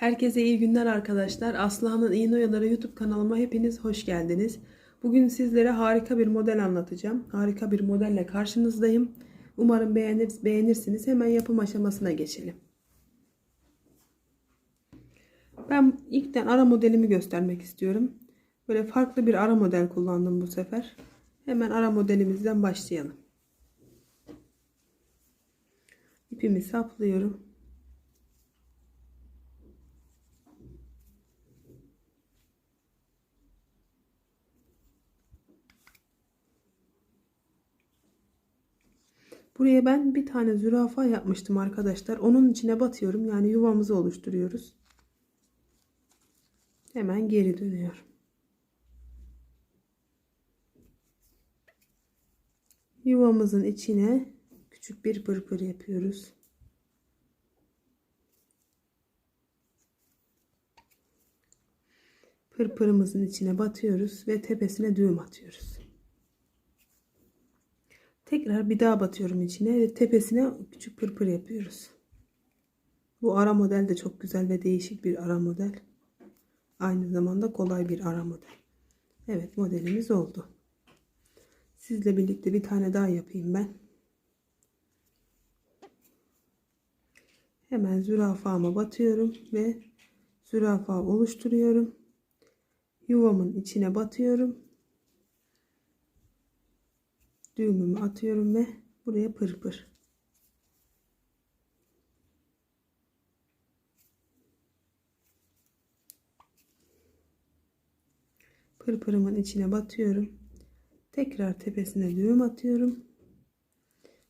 Herkese iyi günler arkadaşlar. Aslıhan'ın İğne Oyaları YouTube kanalıma hepiniz hoş geldiniz. Bugün sizlere harika bir model anlatacağım. Harika bir modelle karşınızdayım. Umarım beğenir, beğenirsiniz. Hemen yapım aşamasına geçelim. Ben ilkten ara modelimi göstermek istiyorum. Böyle farklı bir ara model kullandım bu sefer. Hemen ara modelimizden başlayalım. İpimi saplıyorum. Buraya ben bir tane zürafa yapmıştım arkadaşlar. Onun içine batıyorum. Yani yuvamızı oluşturuyoruz. Hemen geri dönüyorum. Yuvamızın içine küçük bir pırpır yapıyoruz. Pırpırımızın içine batıyoruz ve tepesine düğüm atıyoruz. Tekrar bir daha batıyorum içine ve tepesine küçük pırpır yapıyoruz. Bu ara model de çok güzel ve değişik bir ara model. Aynı zamanda kolay bir ara model. Evet modelimiz oldu. Sizle birlikte bir tane daha yapayım ben. Hemen zürafama batıyorum ve zürafa oluşturuyorum. Yuvamın içine batıyorum düğümümü atıyorum ve buraya pırpır. Pırpırımın içine batıyorum. Tekrar tepesine düğüm atıyorum.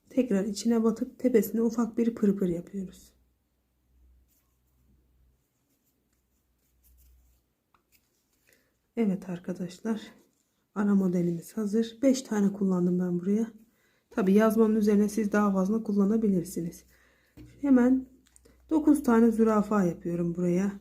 Tekrar içine batıp tepesine ufak bir pırpır yapıyoruz. Evet arkadaşlar Ana modelimiz hazır. 5 tane kullandım ben buraya. Tabi yazmanın üzerine siz daha fazla kullanabilirsiniz. Hemen 9 tane zürafa yapıyorum buraya.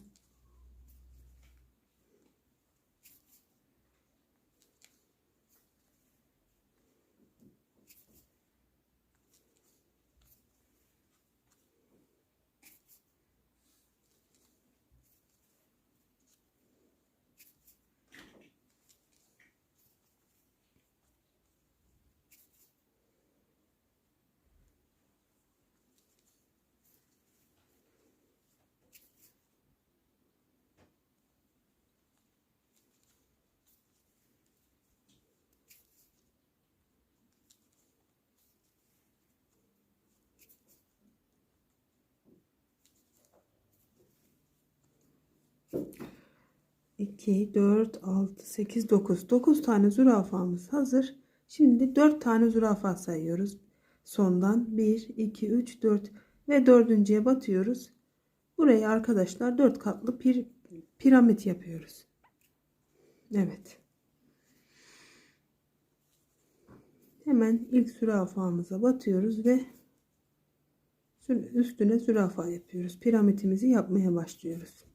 İki, dört, altı, sekiz, dokuz. Dokuz tane zürafamız hazır. Şimdi dört tane zürafa sayıyoruz. Sondan bir, iki, üç, dört ve dördüncüye batıyoruz. Buraya arkadaşlar dört katlı bir piramit yapıyoruz. Evet. Hemen ilk zürafamıza batıyoruz ve üstüne zürafa yapıyoruz. Piramitimizi yapmaya başlıyoruz.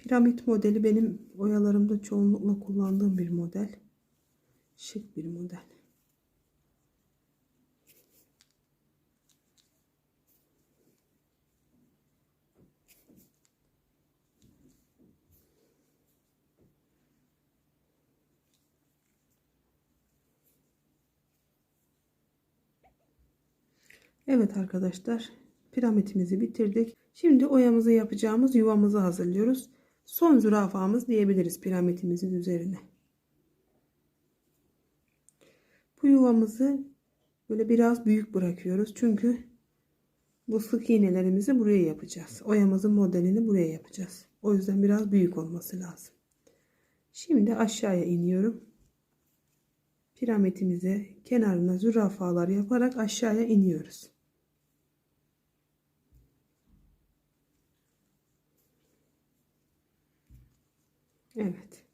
Piramit modeli benim oyalarımda çoğunlukla kullandığım bir model. Şık bir model. Evet arkadaşlar piramidimizi bitirdik. Şimdi oyamızı yapacağımız yuvamızı hazırlıyoruz. Son zürafamız diyebiliriz piramidimizin üzerine. Bu yuvamızı böyle biraz büyük bırakıyoruz. Çünkü bu sık iğnelerimizi buraya yapacağız. Oyamızın modelini buraya yapacağız. O yüzden biraz büyük olması lazım. Şimdi aşağıya iniyorum. Piramidimize kenarına zürafalar yaparak aşağıya iniyoruz. Evet.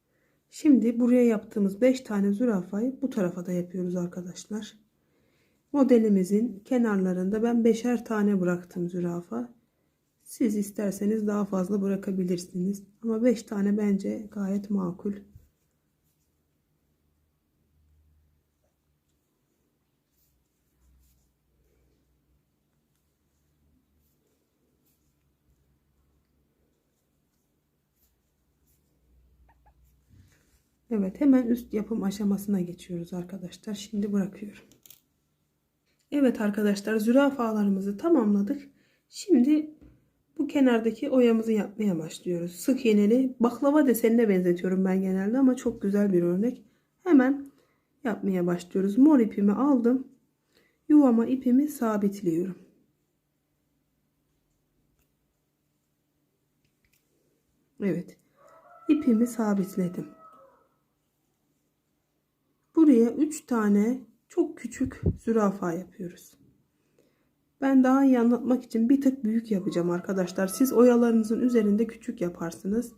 Şimdi buraya yaptığımız 5 tane zürafayı bu tarafa da yapıyoruz arkadaşlar. Modelimizin kenarlarında ben 5'er tane bıraktım zürafa. Siz isterseniz daha fazla bırakabilirsiniz. Ama 5 tane bence gayet makul. Evet hemen üst yapım aşamasına geçiyoruz arkadaşlar. Şimdi bırakıyorum. Evet arkadaşlar zürafalarımızı tamamladık. Şimdi bu kenardaki oyamızı yapmaya başlıyoruz. Sık iğneli baklava desenine benzetiyorum ben genelde ama çok güzel bir örnek. Hemen yapmaya başlıyoruz. Mor ipimi aldım. Yuvama ipimi sabitliyorum. Evet. ipimi sabitledim. Buraya 3 tane çok küçük zürafa yapıyoruz. Ben daha iyi anlatmak için bir tık büyük yapacağım arkadaşlar. Siz oyalarınızın üzerinde küçük yaparsınız.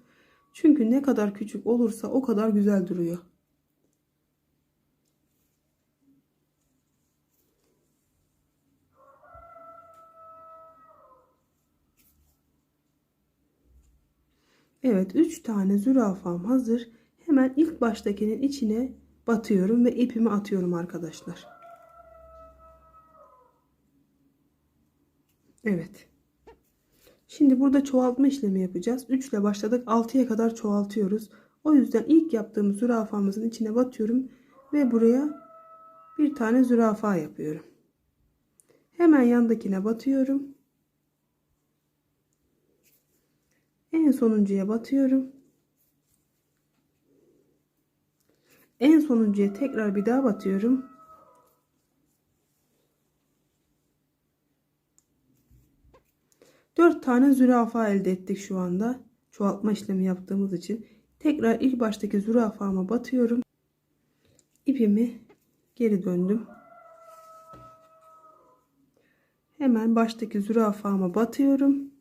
Çünkü ne kadar küçük olursa o kadar güzel duruyor. Evet 3 tane zürafam hazır. Hemen ilk baştakinin içine batıyorum ve ipimi atıyorum arkadaşlar. Evet. Şimdi burada çoğaltma işlemi yapacağız. 3 ile başladık. 6'ya kadar çoğaltıyoruz. O yüzden ilk yaptığımız zürafamızın içine batıyorum ve buraya bir tane zürafa yapıyorum. Hemen yandakine batıyorum. En sonuncuya batıyorum. En sonuncuya tekrar bir daha batıyorum. Dört tane zürafa elde ettik şu anda. Çoğaltma işlemi yaptığımız için. Tekrar ilk baştaki zürafama batıyorum. İpimi geri döndüm. Hemen baştaki zürafama batıyorum.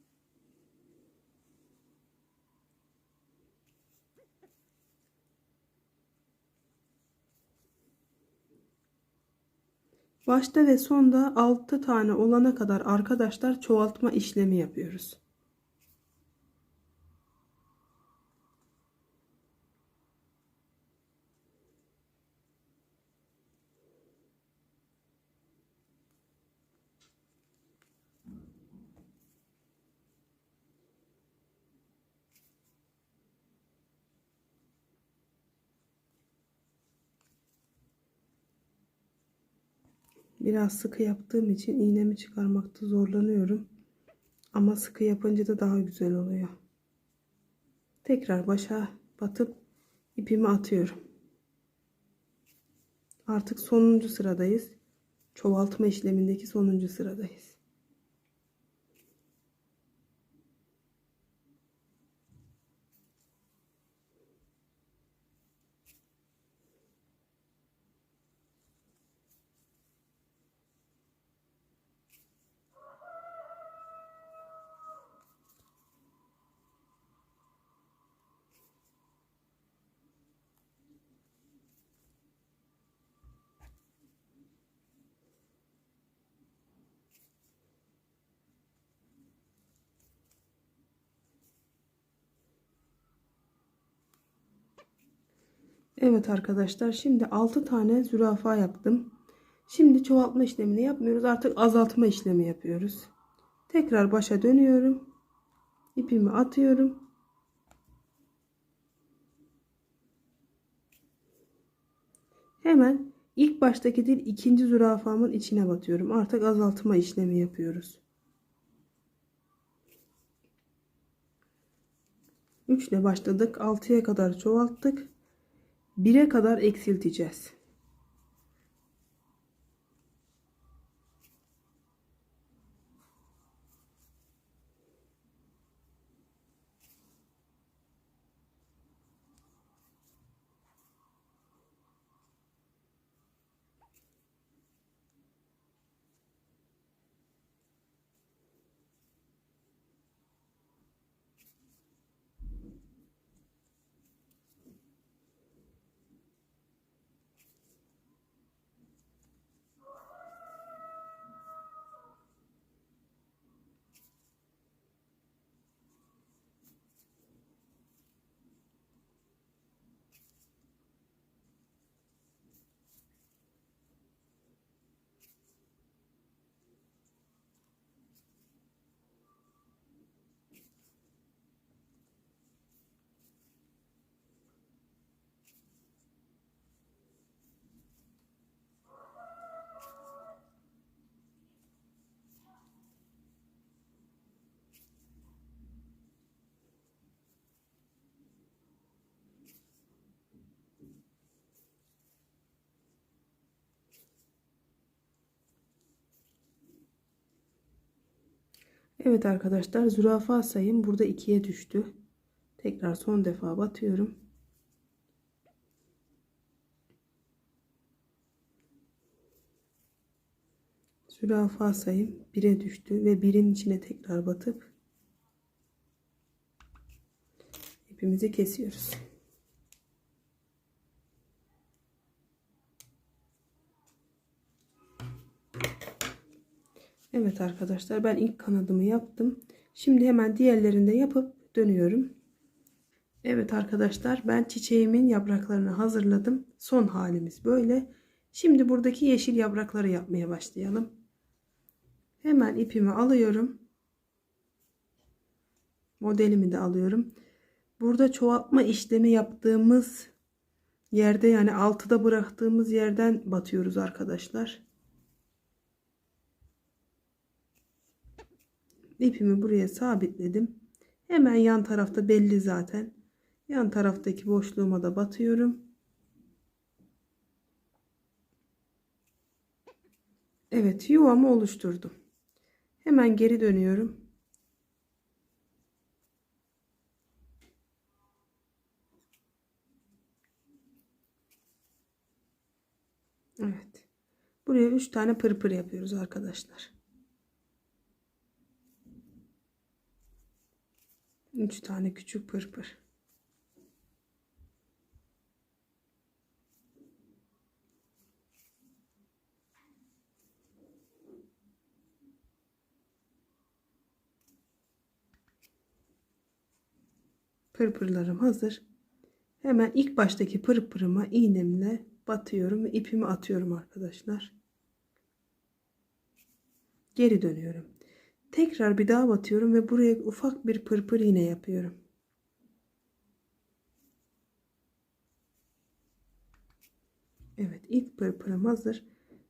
Başta ve sonda 6 tane olana kadar arkadaşlar çoğaltma işlemi yapıyoruz. Biraz sıkı yaptığım için iğnemi çıkarmakta zorlanıyorum. Ama sıkı yapınca da daha güzel oluyor. Tekrar başa batıp ipimi atıyorum. Artık sonuncu sıradayız. Çoğaltma işlemindeki sonuncu sıradayız. Evet arkadaşlar şimdi 6 tane zürafa yaptım. Şimdi çoğaltma işlemini yapmıyoruz. Artık azaltma işlemi yapıyoruz. Tekrar başa dönüyorum. İpimi atıyorum. Hemen ilk baştaki değil ikinci zürafamın içine batıyorum. Artık azaltma işlemi yapıyoruz. 3 ile başladık. 6'ya kadar çoğalttık. 1'e kadar eksilteceğiz. Evet arkadaşlar zürafa sayım burada ikiye düştü. Tekrar son defa batıyorum. Zürafa sayım 1'e düştü ve birin içine tekrar batıp ipimizi kesiyoruz. Evet arkadaşlar ben ilk kanadımı yaptım. Şimdi hemen diğerlerini de yapıp dönüyorum. Evet arkadaşlar ben çiçeğimin yapraklarını hazırladım. Son halimiz böyle. Şimdi buradaki yeşil yaprakları yapmaya başlayalım. Hemen ipimi alıyorum. Modelimi de alıyorum. Burada çoğaltma işlemi yaptığımız yerde yani altıda bıraktığımız yerden batıyoruz arkadaşlar. İpimi buraya sabitledim. Hemen yan tarafta belli zaten. Yan taraftaki boşluğuma da batıyorum. Evet yuvamı oluşturdum. Hemen geri dönüyorum. Evet. Buraya 3 tane pırpır yapıyoruz arkadaşlar. 3 tane küçük pırpır. Pırpırlarım hazır. Hemen ilk baştaki pırpırıma iğnemle batıyorum ve ipimi atıyorum arkadaşlar. Geri dönüyorum. Tekrar bir daha batıyorum ve buraya ufak bir pırpır iğne yapıyorum. Evet ilk pırpırım hazır.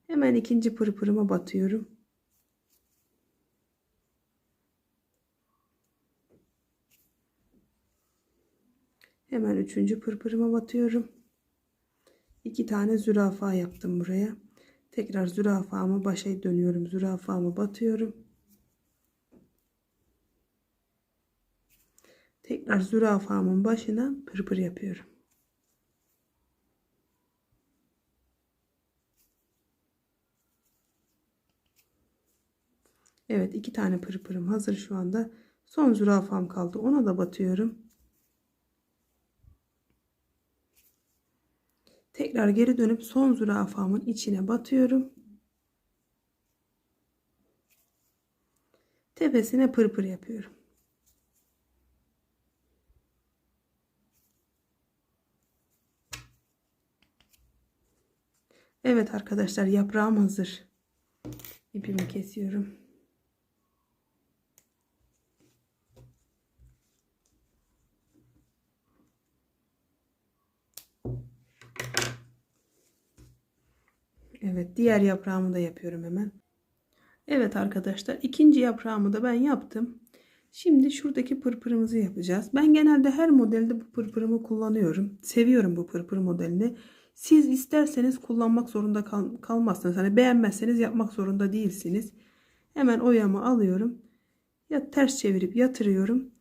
Hemen ikinci pırpırıma batıyorum. Hemen üçüncü pırpırıma batıyorum. İki tane zürafa yaptım buraya. Tekrar zürafamı başa dönüyorum. Zürafamı batıyorum. Tekrar zürafamın başına pırpır yapıyorum. Evet iki tane pırpırım hazır şu anda. Son zürafam kaldı. Ona da batıyorum. Tekrar geri dönüp son zürafamın içine batıyorum. Tepesine pırpır yapıyorum. Evet arkadaşlar yaprağım hazır. İpimi kesiyorum. Evet diğer yaprağımı da yapıyorum hemen. Evet arkadaşlar ikinci yaprağımı da ben yaptım. Şimdi şuradaki pırpırımızı yapacağız. Ben genelde her modelde bu pırpırımı kullanıyorum. Seviyorum bu pırpır modelini. Siz isterseniz kullanmak zorunda kal kalmazsınız. Hani beğenmezseniz yapmak zorunda değilsiniz. Hemen oyamı alıyorum. Ya ters çevirip yatırıyorum.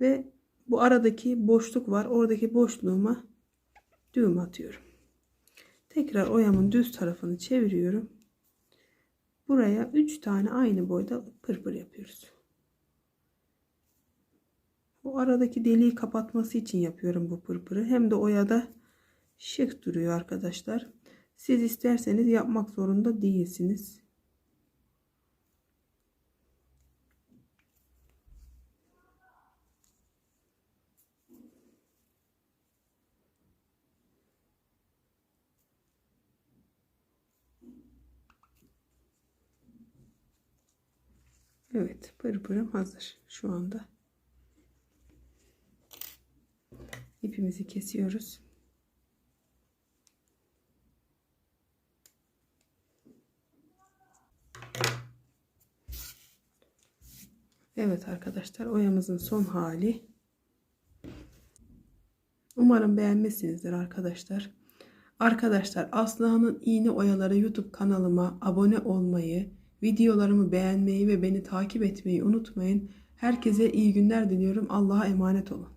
Ve bu aradaki boşluk var. Oradaki boşluğuma düğüm atıyorum. Tekrar oyamın düz tarafını çeviriyorum. Buraya 3 tane aynı boyda pırpır yapıyoruz. Bu aradaki deliği kapatması için yapıyorum bu pırpırı. Hem de oyada şık duruyor arkadaşlar. Siz isterseniz yapmak zorunda değilsiniz. Evet pırpırım hazır şu anda. İpimizi kesiyoruz. Evet arkadaşlar oyamızın son hali. Umarım beğenmişsinizdir arkadaşlar. Arkadaşlar Aslıhan'ın iğne oyaları YouTube kanalıma abone olmayı, Videolarımı beğenmeyi ve beni takip etmeyi unutmayın. Herkese iyi günler diliyorum. Allah'a emanet olun.